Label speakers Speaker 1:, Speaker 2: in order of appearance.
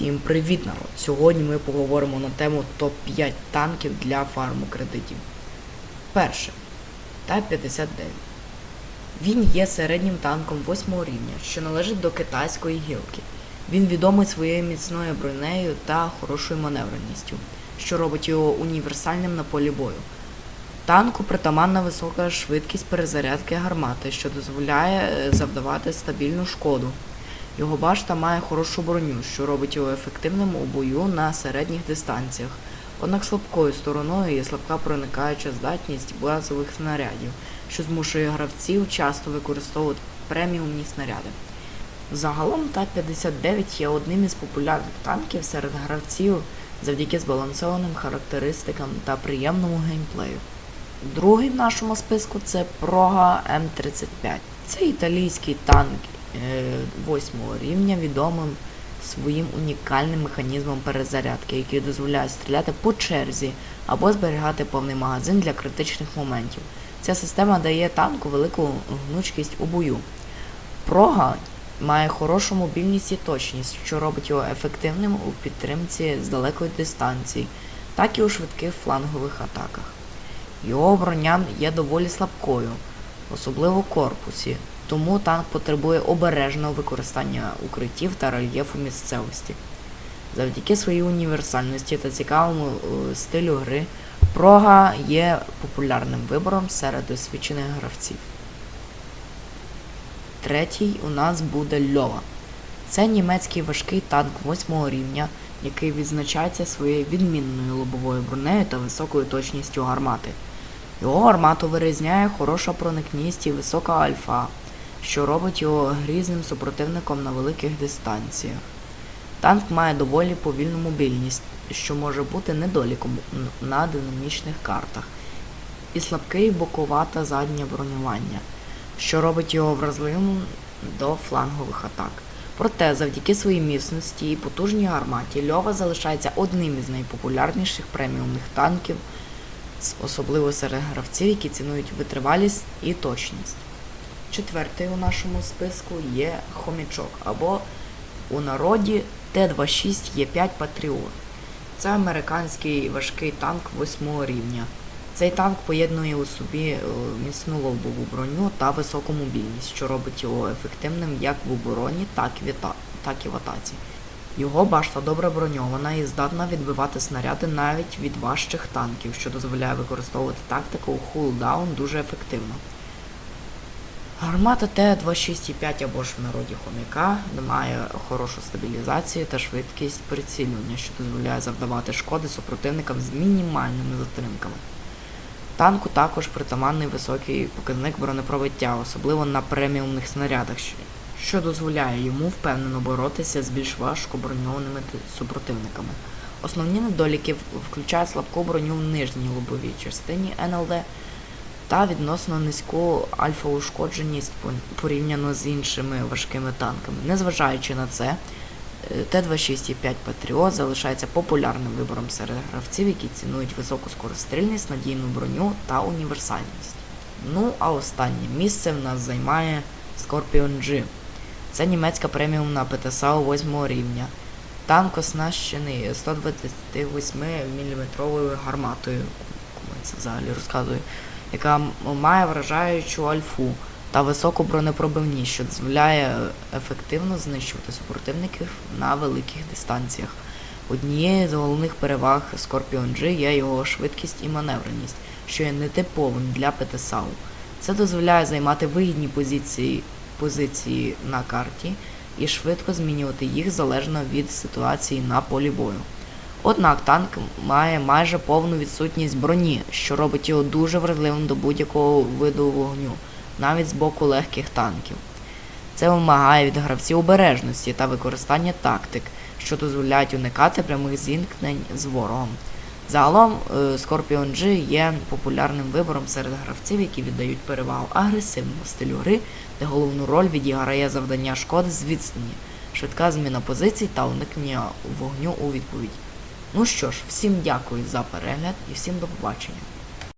Speaker 1: Всім привіт, народ! Сьогодні ми поговоримо на тему топ-5 танків для фарму кредитів. Перше. Т-59. Він є середнім танком 8 рівня, що належить до китайської гілки. Він відомий своєю міцною бронею та хорошою маневреністю, що робить його універсальним на полі бою. Танку притаманна висока швидкість перезарядки гармати, що дозволяє е, завдавати стабільну шкоду. Його башта має хорошу броню, що робить його ефективним у бою на середніх дистанціях. Однак слабкою стороною є слабка проникаюча здатність базових снарядів, що змушує гравців часто використовувати преміумні снаряди. Загалом Т-59 є одним із популярних танків серед гравців завдяки збалансованим характеристикам та приємному геймплею. Другий в нашому списку це Прога М35. Це італійський танк восьмого рівня, відомим своїм унікальним механізмом перезарядки, який дозволяє стріляти по черзі або зберігати повний магазин для критичних моментів. Ця система дає танку велику гнучкість у бою. Прога має хорошу мобільність і точність, що робить його ефективним у підтримці з далекої дистанції, так і у швидких флангових атаках. Його броня є доволі слабкою, особливо корпусі, тому танк потребує обережного використання укриттів та рельєфу місцевості. Завдяки своїй універсальності та цікавому е, стилю гри, прога є популярним вибором серед досвідчених гравців. Третій у нас буде Льова. Це німецький важкий танк 8 рівня, який відзначається своєю відмінною лобовою бронею та високою точністю гармати. Його гармату вирізняє хороша проникність і висока альфа, що робить його грізним супротивником на великих дистанціях. Танк має доволі повільну мобільність, що може бути недоліком на динамічних картах, і слабкий боковата заднє бронювання, що робить його вразливим до флангових атак. Проте, завдяки своїй міцності і потужній гарматі, Льова залишається одним із найпопулярніших преміумних танків, особливо серед гравців, які цінують витривалість і точність. Четвертий у нашому списку є хомічок або у народі Т-26Е5 Патріот. Це американський важкий танк 8 рівня. Цей танк поєднує у собі е, міцну лобову броню та високу мобільність, що робить його ефективним як в обороні, так і в атаці. Його башта добре броньована і здатна відбивати снаряди навіть від важчих танків, що дозволяє використовувати тактику хулдаун дуже ефективно. Гармата Т-26,5 або ж в народі хомяка має хорошу стабілізацію та швидкість прицілювання, що дозволяє завдавати шкоди супротивникам з мінімальними затримками. Танку також притаманний високий показник бронепробиття, особливо на преміумних снарядах, що- дозволяє йому впевнено боротися з більш важко броньованими супротивниками. Основні недоліки включають слабку броню в нижній лобовій частині НЛД та відносно низьку альфа-ушкодженість порівняно з іншими важкими танками. Незважаючи на це, е, Т-26,5 Патріот залишається популярним вибором серед гравців, які цінують високу скорострільність, надійну броню та універсальність. Ну, а останнє місце в нас займає Scorpion G. Це німецька преміумна ПТСАУ 8 рівня. Танк оснащений 128 мм гарматою, кому це взагалі розказую, яка має вражаючу альфу та високу бронепробивність, що дозволяє ефективно знищувати супротивників на великих дистанціях. Однією з головних переваг Scorpion G є його швидкість і маневреність, що є нетиповим для ПТСАУ. Це дозволяє займати вигідні позиції, позиції на карті і швидко змінювати їх залежно від ситуації на полі бою. Однак танк має майже повну відсутність броні, що робить його дуже вразливим до будь-якого виду вогню, навіть з боку легких танків. Це вимагає від гравців обережності та використання тактик, що дозволяють уникати прямих зіткнень з ворогом. Загалом е, Scorpion G є популярним вибором серед гравців, які віддають перевагу агресивному стилю гри, де головну роль відіграє завдання шкоди з відстані, швидка зміна позицій та уникнення вогню у відповідь. Ну що ж, всім дякую за перегляд і всім до побачення.